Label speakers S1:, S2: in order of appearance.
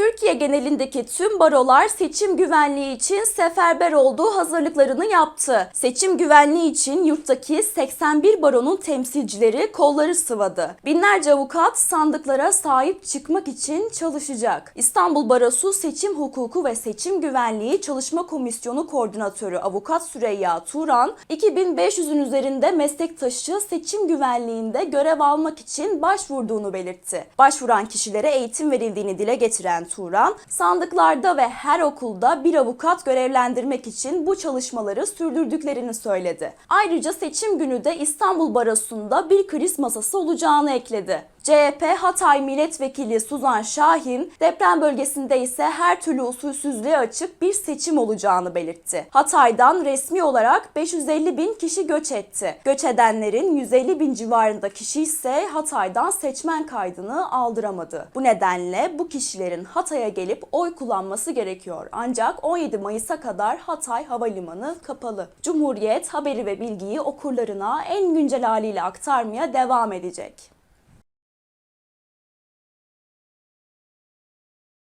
S1: Türkiye genelindeki tüm barolar seçim güvenliği için seferber olduğu hazırlıklarını yaptı. Seçim güvenliği için yurttaki 81 baronun temsilcileri kolları sıvadı. Binlerce avukat sandıklara sahip çıkmak için çalışacak. İstanbul Barosu Seçim Hukuku ve Seçim Güvenliği Çalışma Komisyonu Koordinatörü Avukat Süreyya Turan, 2500'ün üzerinde meslektaşı seçim güvenliğinde görev almak için başvurduğunu belirtti. Başvuran kişilere eğitim verildiğini dile getiren Turan, sandıklarda ve her okulda bir avukat görevlendirmek için bu çalışmaları sürdürdüklerini söyledi. Ayrıca seçim günü de İstanbul Barosu'nda bir kriz masası olacağını ekledi. CHP Hatay Milletvekili Suzan Şahin, deprem bölgesinde ise her türlü usulsüzlüğe açık bir seçim olacağını belirtti. Hatay'dan resmi olarak 550 bin kişi göç etti. Göç edenlerin 150 bin civarında kişi ise Hatay'dan seçmen kaydını aldıramadı. Bu nedenle bu kişilerin Hatay'a gelip oy kullanması gerekiyor. Ancak 17 Mayıs'a kadar Hatay Havalimanı kapalı. Cumhuriyet haberi ve bilgiyi okurlarına en güncel haliyle aktarmaya devam edecek.